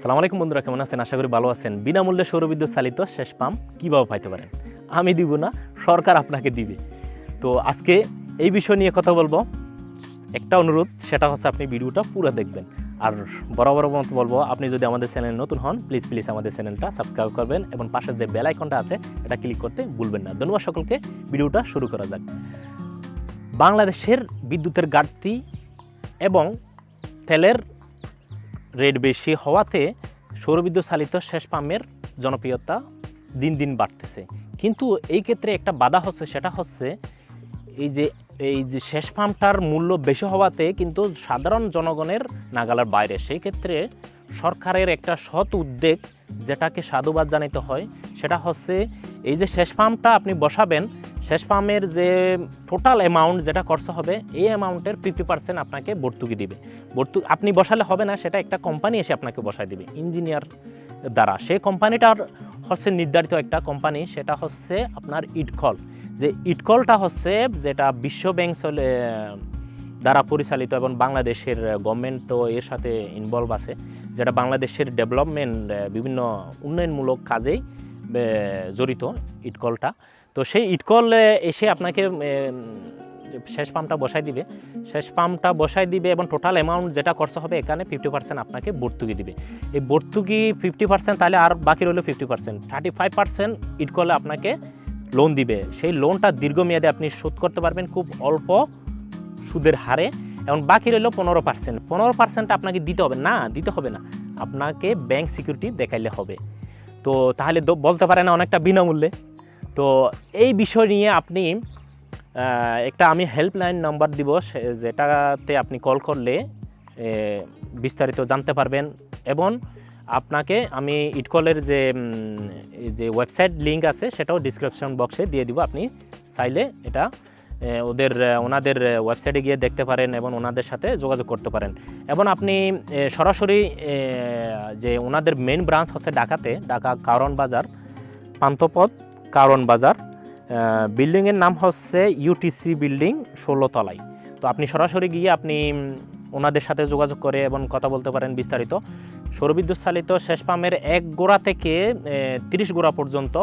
সালাম আলাইকুম বন্ধুরা, কেমন আছেন? আশা করি ভালো আছেন। বিনামূল্যে সৌরবিদ্যুৎ চালিত শেষ পাম্প কীভাবে পাইতে পারেন? আমি দিব না, সরকার আপনাকে দিবে। তো আজকে এই বিষয় নিয়ে কথা বলব। একটা অনুরোধ, সেটা হচ্ছে আপনি ভিডিওটা পুরো দেখবেন। আর বরাবর মতো বলব, আপনি যদি আমাদের চ্যানেল নতুন হন প্লিজ প্লিজ আমাদের চ্যানেলটা সাবস্ক্রাইব করবেন এবং পাশে যে বেল আইকনটা আছে, এটা ক্লিক করতে ভুলবেন না। ধন্যবাদ সকলকে, ভিডিওটা শুরু করা যাক। বাংলাদেশের বিদ্যুতের ঘাটতি এবং তেলের রেট বেশি হওয়াতে সৌরবিদ্যুৎ চালিত শেষ পাম্পের জনপ্রিয়তা দিন দিন বাড়তেছে। কিন্তু এই ক্ষেত্রে একটা বাধা হচ্ছে, সেটা হচ্ছে এই যে এই যে শেষ পাম্পটার মূল্য বেশি হওয়াতে কিন্তু সাধারণ জনগণের নাগালার বাইরে। সেই ক্ষেত্রে সরকারের একটা সৎ উদ্যোগ যেটাকে সাধুবাদ জানাতে হয়, সেটা হচ্ছে এই যে শেষ পাম্পটা আপনি বসাবেন শেষ পাম্পের যে টোটাল অ্যামাউন্ট যেটা খরচ হবে, এই অ্যামাউন্টের ফিফটি পার্সেন্ট আপনাকে ভর্তুকি দিবে। ভর্তু, আপনি বসালে হবে না, সেটা একটা কোম্পানি এসে আপনাকে বসায় দিবে ইঞ্জিনিয়ার দ্বারা। সেই কোম্পানিটার হচ্ছে নির্ধারিত একটা কোম্পানি সেটা হচ্ছে আপনার ইটকল যে ইটকলটা হচ্ছে যেটা বিশ্ব ব্যাংক চলে দ্বারা পরিচালিত এবং বাংলাদেশের গভর্নমেন্টও এর সাথে ইনভলভ আছে, যেটা বাংলাদেশের ডেভেলপমেন্ট বিভিন্ন উন্নয়নমূলক কাজেই জড়িত ইটকলটা তো সেই ইটকল এসে আপনাকে শেষ পাম্পটা বসাই দিবে। শেষ পাম্পটা বসাই দিবে এবং টোটাল অ্যামাউন্ট যেটা খরচ হবে এখানে ফিফটি পার্সেন্ট আপনাকে ভর্তুকি দিবে। এই ভর্তুকি ফিফটি পার্সেন্ট তাহলে আর বাকি রইল fifty percent thirty five percent ইটকলে আপনাকে লোন দিবে। সেই লোনটা দীর্ঘমেয়াদে আপনি শোধ করতে পারবেন খুব অল্প সুদের হারে এবং বাকি রইল পনেরো পার্সেন্ট পনেরো পার্সেন্ট আপনাকে দিতে হবে। না দিতে হবে না। আপনাকে ব্যাংক সিকিউরিটি দেখাইলে হবে। তো তাহলে বলতে পারে না অনেকটা বিনামূল্যে। তো এই বিষয় নিয়ে আপনি একটা আমি হেল্পলাইন নাম্বার দিব যেটাতে আপনি কল করলে বিস্তারিত জানতে পারবেন এবং আপনাকে আমি ইটকলের যে যে ওয়েবসাইট লিঙ্ক আছে, সেটাও ডিসক্রিপশন বক্সে দিয়ে দিব। আপনি চাইলে এটা ওদের, ওনাদের ওয়েবসাইটে গিয়ে দেখতে পারেন এবং ওনাদের সাথে যোগাযোগ করতে পারেন। এবং আপনি সরাসরি যে ওনাদের মেন ব্রাঞ্চ হচ্ছে ঢাকাতে, ঢাকা কারণ বাজার, পান্থপথ কারণ বাজার। বিল্ডিংয়ের নাম হচ্ছে ইউটিসি বিল্ডিং ষোলো তলায়। তো আপনি সরাসরি গিয়ে আপনি ওনাদের সাথে যোগাযোগ করে এবং কথা বলতে পারেন বিস্তারিত। সৌরবিদ্যুৎ চালিত শেষ পাম্পের এক গোড়া থেকে তিরিশ গোড়া পর্যন্ত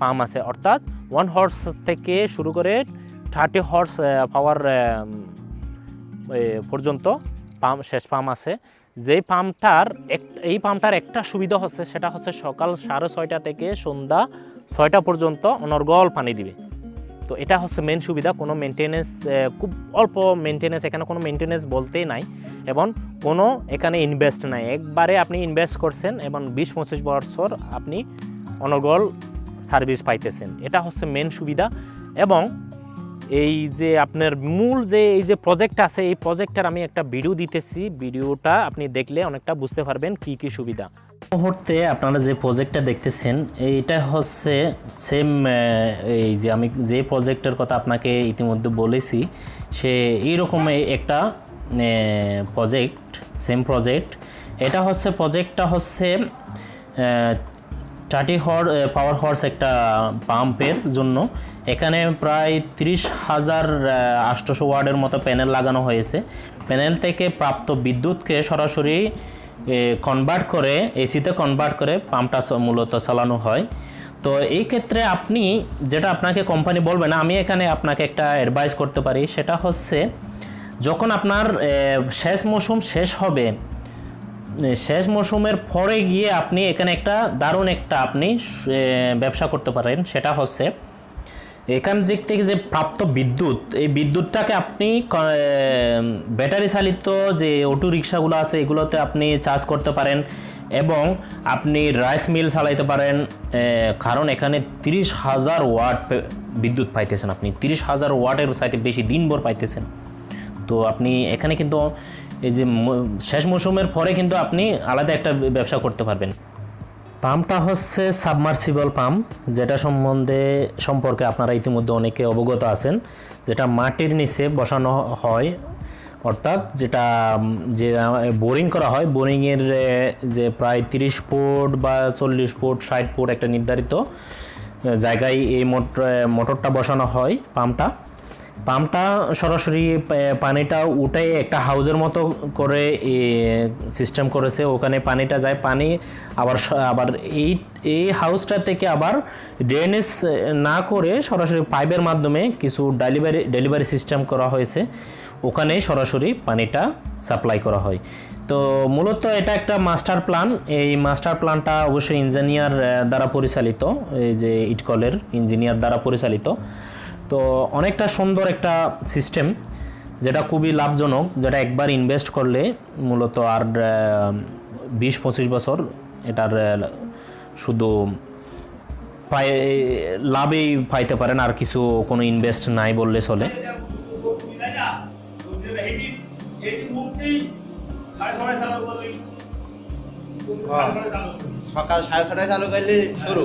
পাম্প আছে। অর্থাৎ ওয়ান হর্স থেকে শুরু করে থার্টি হর্স পাওয়ার পর্যন্ত পাম্প, শেষ পাম্প আছে। যেই পাম্পটার এক, এই পাম্পটার একটা সুবিধা হচ্ছে, সেটা হচ্ছে সকাল সাড়ে ছয়টা থেকে সন্ধ্যা ছয়টা পর্যন্ত অনর্গল পানি দিবে। তো এটা হচ্ছে মেন সুবিধা, কোনো মেনটেনেন্স খুব অল্প মেনটেনেন্স এখানে কোনো মেনটেনেন্স বলতেই নাই। এবং কোনো এখানে ইনভেস্ট নাই। একবারে আপনি ইনভেস্ট করছেন এবং বিশ পঁচিশ বছর আপনি অনর্গল সার্ভিস পাইতেছেন। এটা হচ্ছে মেন সুবিধা। এবং এই যে আপনার মূল যে, এই যে প্রজেক্ট আছে, এই প্রজেক্টটার আমি একটা ভিডিও দিতেছি। ভিডিওটা আপনি দেখলে অনেকটা বুঝতে পারবেন কি কি সুবিধা। মুহূর্তে আপনারা যে প্রজেক্টটা দেখতেছেন, এইটা হচ্ছে সেম এই যে আমি যে প্রজেক্টের কথা আপনাকে ইতিমধ্যে বলেছি, সে এইরকম একটা প্রজেক্ট সেম প্রজেক্ট এটা হচ্ছে প্রজেক্টটা হচ্ছে থার্টি হর পাওয়ার হর্স একটা পাম্পের জন্য। এখানে প্রায় তিরিশ হাজার আটশোশো ওয়ার্ডের মতো প্যানেল লাগানো হয়েছে। প্যানেল থেকে প্রাপ্ত বিদ্যুৎকে সরাসরি কনভার্ট করে এসিতে কনভার্ট করে পাম্পটা মূলত চালানো হয়। তো এই ক্ষেত্রে আপনি যেটা আপনাকে কোম্পানি বলবে না, আমি এখানে আপনাকে একটা অ্যাডভাইস করতে পারি। সেটা হচ্ছে, যখন আপনার শেষ মৌসুম শেষ হবে শেষ মৌসুমের পরে গিয়ে আপনি এখানে একটা দারুণ একটা আপনি ব্যবসা করতে পারেন। সেটা হচ্ছে এখান দিক থেকে যে প্রাপ্ত বিদ্যুৎ, এই বিদ্যুৎটাকে আপনি ব্যাটারি চালিত যে অটো রিক্সাগুলো আছে, এগুলোতে আপনি চার্জ করতে পারেন এবং আপনি রাইস মিল চালাইতে পারেন। কারণ এখানে তিরিশ হাজার ওয়াট বিদ্যুৎ পাইতেছেন আপনি। তিরিশ হাজার ওয়াটের সাইতে বেশি দিনভর পাইতেছেন। তো আপনি এখানে কিন্তু এই যে শেষ মৌসুমের পরে কিন্তু আপনি আলাদা একটা ব্যবসা করতে পারবেন। পাম্পটা হচ্ছে সাবমার্সিবল পাম্প, যেটা সম্বন্ধে সম্পর্কে আপনারা ইতিমধ্যে অনেকে অবগত আছেন, যেটা মাটির নিচে বসানো হয়, অর্থাৎ যেটা যে বোরিং করা হয়, বোরিংয়ের যে প্রায় তিরিশ ফুট বা চল্লিশ ফুট, ষাট ফুট একটা নির্ধারিত জায়গায় এই মোটর মোটরটা বসানো হয় পাম্পটা। পাম্পটা সরাসরি পানিটা উঠে একটা হাউজের মতো করে সিস্টেম করেছে। ওখানে পানিটা যায়, পানি আবার আবার এই এই হাউসটা থেকে আবার ড্রেনেজ না করে সরাসরি পাইপের মাধ্যমে কিছু ডেলিভারি ডেলিভারি সিস্টেম করা হয়েছে। ওখানেই সরাসরি পানিটা সাপ্লাই করা হয়। তো মূলত এটা একটা মাস্টার প্ল্যান এই মাস্টার প্ল্যানটা অবশ্যই ইঞ্জিনিয়ার দ্বারা পরিচালিত। এই যে ইটকলের ইঞ্জিনিয়ার দ্বারা পরিচালিত। তো অনেকটা সুন্দর একটা সিস্টেম, যেটা খুবই লাভজনক, যেটা একবার ইনভেস্ট করলে মূলত আর বিশ পঁচিশ বছর এটার শুধু পাই লাভেই পাইতে পারেন, আর কিছু কোনো ইনভেস্ট নাই বললে চলে। সকাল সাড়ে ছটায় চালু করলে শুরু।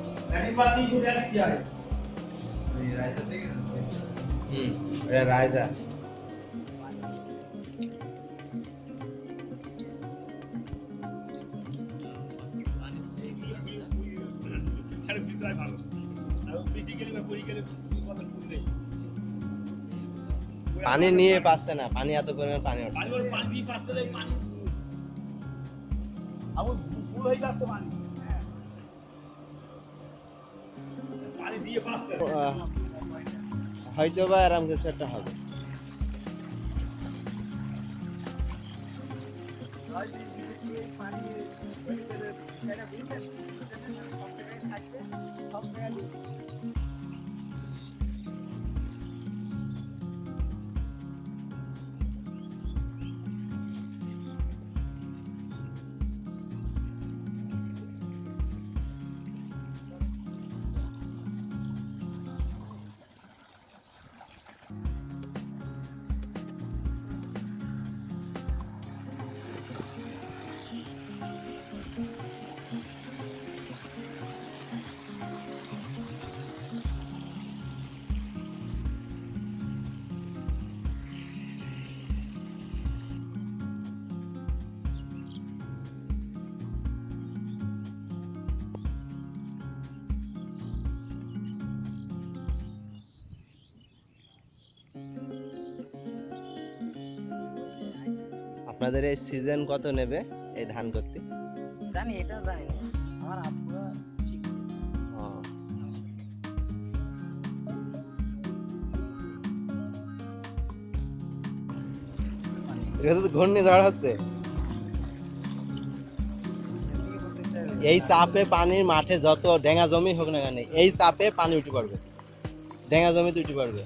পানি নিয়ে পাচ্ছে না পানি এত পরিমাণ পানি পানি পানি। পানি হয়ে যাচ্ছে পানি। হয়তো বা এরম কিছু একটা হবে আপনাদের এই সিজন কত নেবে এই ধান করতে? জানি এটা জানি না। আমার ঠিক এটা তো ঘূর্ণিঝড় হচ্ছে। এই চাপে পানির মাঠে যত ডেঙ্গা জমি হোক না কেন এই চাপে পানি উঠে পড়বে। ডেঙ্গা জমিতে উঠে পড়বে।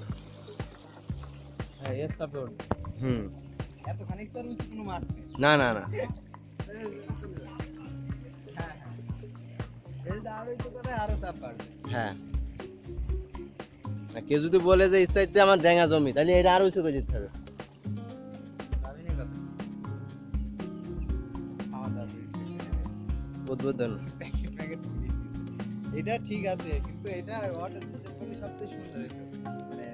হ্যাঁ এর সাথে উঠবে। হুম। না না না। হ্যাঁ, হ্যাঁ। কেউ যদি বলে যে ইচ্ছাইতে আমার ডেঙ্গা জমি তাহলে এটা আরও উঁচু করে দিতে হবে। উদ্বোধন। এটা ঠিক আছে কিন্তু এটা সবচেয়ে সুন্দর মানে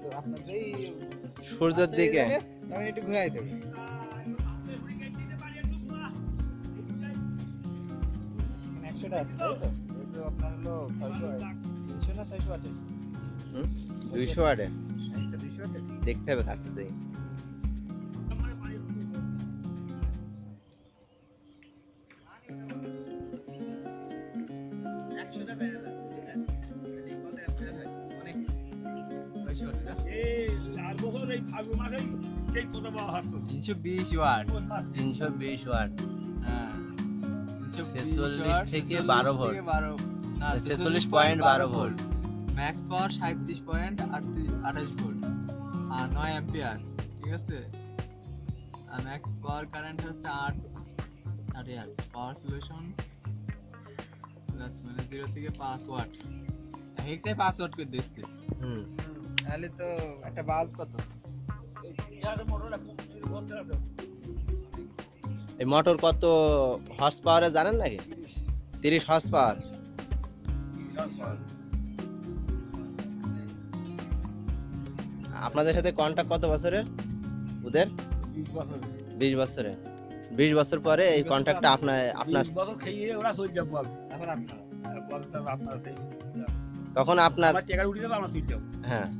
তো আপনার যেই সূর্যের দিকে। তখন একটু ঘুরাই দেবে একশোটা আছে তাই তো? আপনার হলো ছয়শো তিনশো না ছয়শো আটে? দুইশো আটে। দেখতে হবে কাছে যাই তিনশো বিশ ওয়াট তিনশো বিশ ওয়াট। হ্যাঁ। ছেচল্লিশ থেকে বারো ভোল্ট। ছেচল্লিশ পয়েন্ট বারো ভোল্ট। ম্যাক্স পাওয়ার সাঁত্রিশ পয়েন্ট আঠাশ ভোল্ট। আর নয় অ্যাম্পিয়ার ঠিক আছে? আর ম্যাক্স পাওয়ার কারেন্ট হচ্ছে আট আট ইয়ার পাওয়ার সলিউশন মানে জিরো থেকে পাঁচ ওয়াট একটাই পাঁচ ওয়াট করে দিচ্ছে। হুম। তাহলে তো একটা বাল্ব কত? এই মোটর কত হর্স পাওয়ারে জানেন নাকি? তিরিশ হর্স পাওয়ার আপনাদের সাথে কন্ট্যাক্ট কত বছরের? ওদের? বিশ বছরে বিশ বছর পরে এই কন্ট্যাক্টটা আপনার আপনার সেই তখন আপনার হ্যাঁ।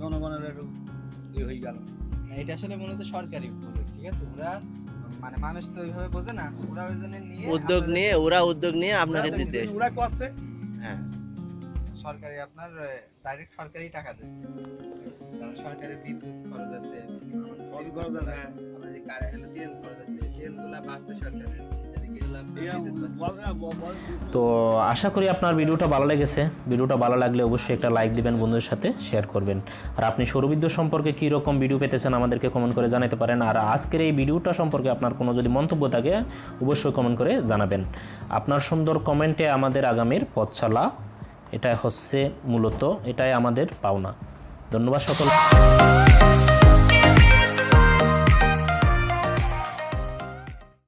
জনগণের হয়ে গেল। এটা আসলে মূলত সরকারি ঠিক আছে? ওরা মানে মানুষ তো ওইভাবে বোঝে না ওরা ওই জন্য নিয়ে উদ্যোগ নিয়ে ওরা উদ্যোগ নিয়ে আপনাকে ওরা দিতে ওরা করছে। হ্যাঁ। সরকারি আপনার ডাইরেক্ট সরকারি টাকা দেয়। কারণ সরকারি বিদ্যুৎ খরচ আছে খরচ আছে। আমাদের যে কারেন্ট তেল খরচ আছে তেলগুলা বাঁচতে সরকারের। তো আশা করি আপনার ভিডিওটা ভালো লেগেছে। ভিডিওটা ভালো লাগলে অবশ্যই একটা লাইক দিবেন, বন্ধুদের সাথে শেয়ার করবেন। আর আপনি সৌরবিদ্যুৎ সম্পর্কে কী রকম ভিডিও পেতেছেন আমাদেরকে কমেন্ট করে জানাতে পারেন। আর আজকের এই ভিডিওটা সম্পর্কে আপনার কোনো যদি মন্তব্য থাকে, অবশ্যই কমেন্ট করে জানাবেন। আপনার সুন্দর কমেন্টে আমাদের আগামীর পথ চলা এটা হচ্ছে মূলত, এটাই আমাদের পাওনা। ধন্যবাদ সকল